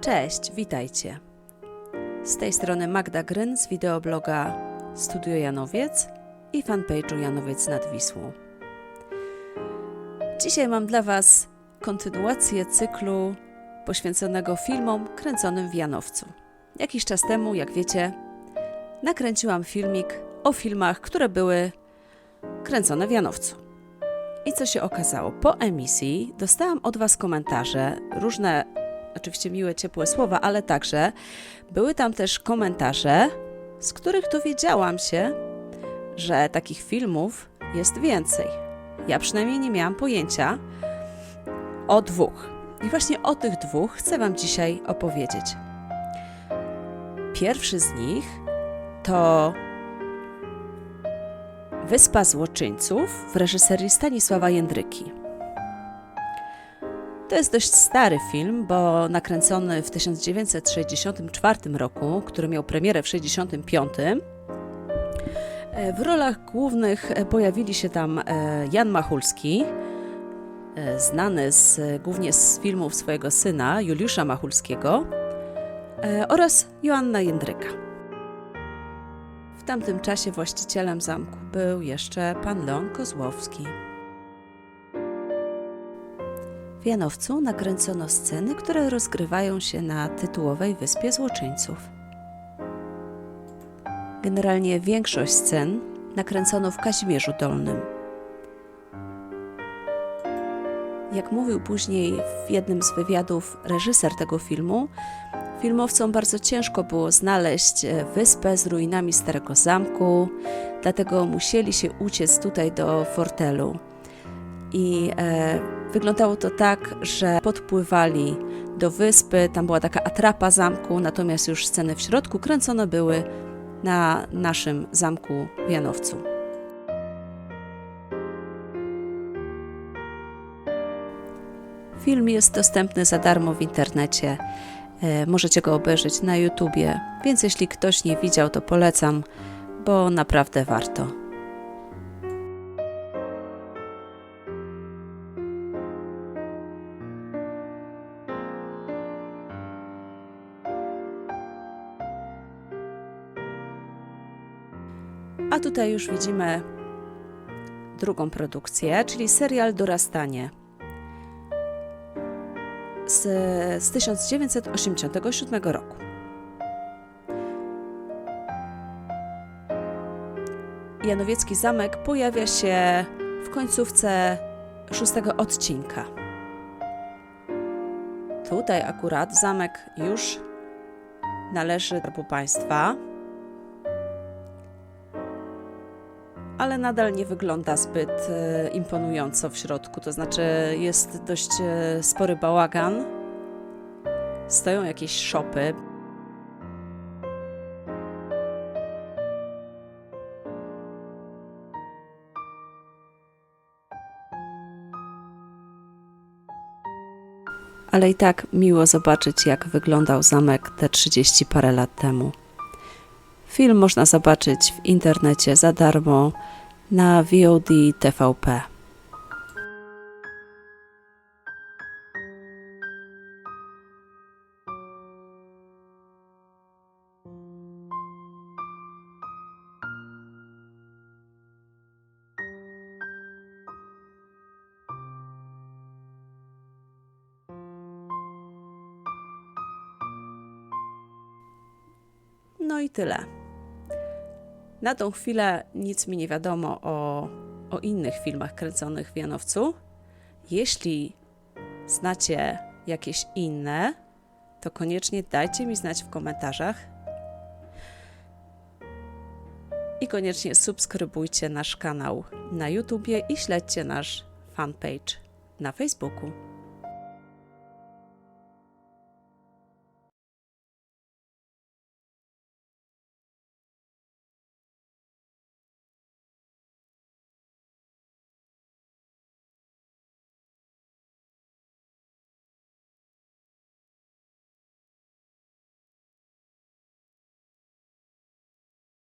Cześć, witajcie. Z tej strony Magda Gryn z wideobloga Studio Janowiec i fanpage'u Janowiec nad Wisłą. Dzisiaj mam dla Was kontynuację cyklu poświęconego filmom kręconym w Janowcu. Jakiś czas temu, jak wiecie, nakręciłam filmik o filmach, które były kręcone w Janowcu. I co się okazało? Po emisji dostałam od Was komentarze, różne, oczywiście miłe, ciepłe słowa, ale także były tam też komentarze, z których dowiedziałam się, że takich filmów jest więcej. Ja przynajmniej nie miałam pojęcia o dwóch. I właśnie o tych dwóch chcę Wam dzisiaj opowiedzieć. Pierwszy z nich to Wyspa Złoczyńców w reżyserii Stanisława Jędryki. To jest dość stary film, bo nakręcony w 1964 roku, który miał premierę w 1965. E, W rolach głównych pojawili się tam e, Jan Machulski, e, znany z, głównie z filmów swojego syna Juliusza Machulskiego, oraz Joanna Jędryka. W tamtym czasie właścicielem zamku był jeszcze pan Leon Kozłowski. W Janowcu nakręcono sceny, które rozgrywają się na tytułowej Wyspie Złoczyńców. Generalnie większość scen nakręcono w Kazimierzu Dolnym. Jak mówił później w jednym z wywiadów reżyser tego filmu, Filmowcom bardzo ciężko było znaleźć e, wyspę z ruinami starego zamku, dlatego musieli się uciec tutaj do fortelu. I e, wyglądało to tak, że podpływali do wyspy, tam była taka atrapa zamku, natomiast już sceny w środku kręcone były na naszym zamku w Janowcu. Film jest dostępny za darmo w internecie. E, Możecie go obejrzeć na YouTubie, więc jeśli ktoś nie widział, to polecam, bo naprawdę warto. A tutaj już widzimy drugą produkcję, czyli serial Dorastanie z, z 1987 roku. Janowiecki Zamek pojawia się w końcówce szóstego odcinka. Tutaj akurat zamek już należy do Państwa, ale nadal nie wygląda zbyt e, imponująco w środku. To znaczy, jest dość e, spory bałagan. Stoją jakieś szopy. Ale i tak miło zobaczyć, jak wyglądał zamek te 30 parę lat temu. Film można zobaczyć w internecie za darmo na VOD TVP. No i tyle. Na tą chwilę nic mi nie wiadomo o, o innych filmach kręconych w Janowcu. Jeśli znacie jakieś inne, to koniecznie dajcie mi znać w komentarzach. I koniecznie subskrybujcie nasz kanał na YouTubie i śledźcie nasz fanpage na Facebooku.